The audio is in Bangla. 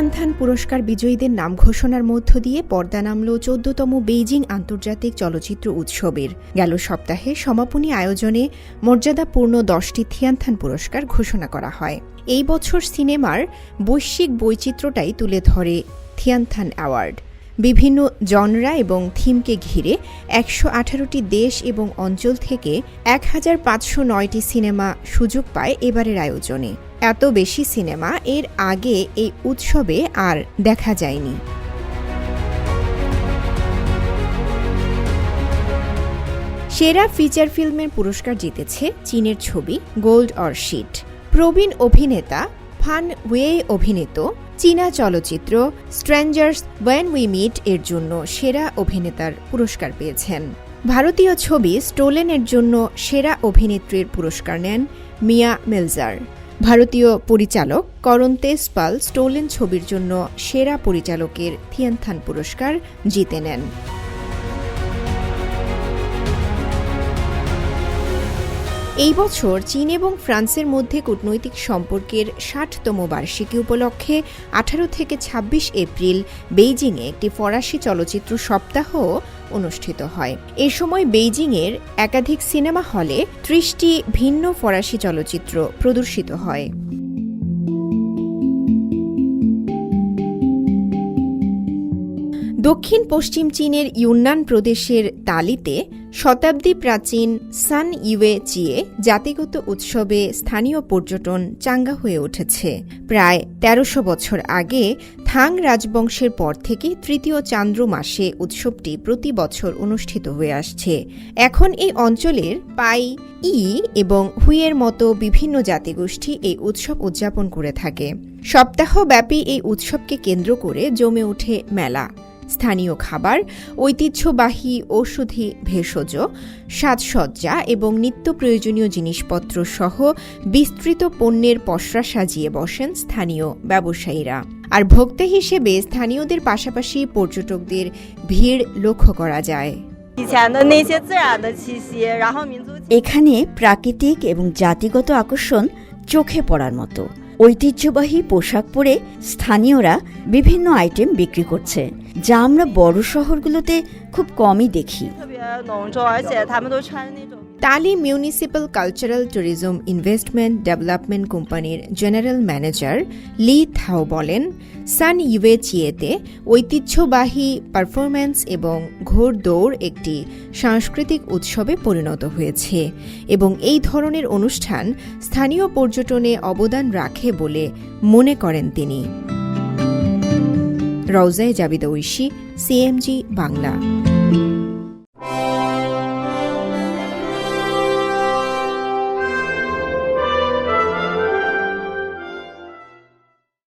থিয়ানথান পুরস্কার বিজয়ীদের নাম ঘোষণার মধ্য দিয়ে পর্দা নামল চোদ্দতম বেইজিং আন্তর্জাতিক চলচ্চিত্র উৎসবের। গেল সপ্তাহে সমাপনী আয়োজনে মর্যাদাপূর্ণ দশটি থিয়ানথান পুরস্কার ঘোষণা করা হয়। এই বছর সিনেমার বৈশ্বিক বৈচিত্র্যটাই তুলে ধরে থিয়ানথান অ্যাওয়ার্ড। বিভিন্ন জনরা এবং থিমকে ঘিরে একশো আঠারোটি দেশ এবং অঞ্চল থেকে এক হাজার পাঁচশো নয়টি সিনেমা সুযোগ পায় এবারের আয়োজনে। এত বেশি সিনেমা এর আগে এই উৎসবে আর দেখা যায়নি। সেরা ফিচার ফিল্মের পুরস্কার জিতেছে চীনের ছবি গোল্ড অর শিট প্রবীণ অভিনেতা ফান ওয়ে অভিনীত চীনা চলচ্চিত্র স্ট্রেঞ্জার্স ওয়েন উই মিট এর জন্য সেরা অভিনেতার পুরস্কার পেয়েছেন। ভারতীয় ছবি স্টোলেনের জন্য সেরা অভিনেত্রীর পুরস্কার নেন মিয়া মেলজার। ভারতীয় পরিচালক করণ তেজপাল স্টোলেন ছবির জন্য সেরা পরিচালকের থিয়ানথান পুরস্কার জিতে নেন। এই বছর চীন এবং ফ্রান্সের মধ্যে কূটনৈতিক সম্পর্কের ষাটতম বার্ষিকী উপলক্ষে আঠারো থেকে ২৬ এপ্রিল বেইজিংয়ে একটি ফরাসি চলচ্চিত্র সপ্তাহ অনুষ্ঠিত হয়। এ সময় বেইজিংয়ের একাধিক সিনেমা হলে ত্রিশটি ভিন্ন ফরাসি চলচ্চিত্র প্রদর্শিত হয়। দক্ষিণ পশ্চিম চীনের ইউনান প্রদেশের তালিতে শতাব্দী প্রাচীন সান ইউয়ে চিয়ে জাতিগত উৎসবে স্থানীয় পর্যটন চাঙ্গা হয়ে উঠেছে। প্রায় তেরোশো বছর আগে থাং রাজবংশের পর থেকে তৃতীয় চান্দ্র মাসে উৎসবটি প্রতি বছর অনুষ্ঠিত হয়ে আসছে। এখন এই অঞ্চলের পাই, ই এবং হুইয়ের মতো বিভিন্ন জাতিগোষ্ঠী এই উৎসব উদযাপন করে থাকে। সপ্তাহব্যাপী এই উৎসবকে কেন্দ্র করে জমে ওঠে মেলা। স্থানীয় খাবার, ঐতিহ্যবাহী ঔষধি ভেষজ, সাজসজ্জা এবং নিত্য প্রয়োজনীয় জিনিসপত্র সহ বিস্তৃত পণ্যের পসরা সাজিয়ে বসেন স্থানীয় ব্যবসায়ীরা। আর ভোক্তা হিসেবে স্থানীয়দের পাশাপাশি পর্যটকদের ভিড় লক্ষ্য করা যায়। এখানে প্রাকৃতিক এবং জাতিগত আকর্ষণ চোখে পড়ার মতো। ঐতিহ্যবাহী পোশাক পরে স্থানীয়রা বিভিন্ন আইটেম বিক্রি করছে, যা আমরা বড় শহরগুলোতে খুব কমই দেখি। Dali municipal cultural tourism investment development কোম্পানির জেনারেল ম্যানেজার লি থাও বলেন, সান ইউয়েচিয়েতে ঐতিহ্যবাহী পারফরম্যান্স এবং ঘোর দৌড় একটি সাংস্কৃতিক উৎসবে পরিণত হয়েছে এবং এই ধরনের অনুষ্ঠান স্থানীয় পর্যটনে অবদান রাখে বলে মনে করেন তিনি। রওজায় জাবিদা ঐশী, সিএমজি বাংলা।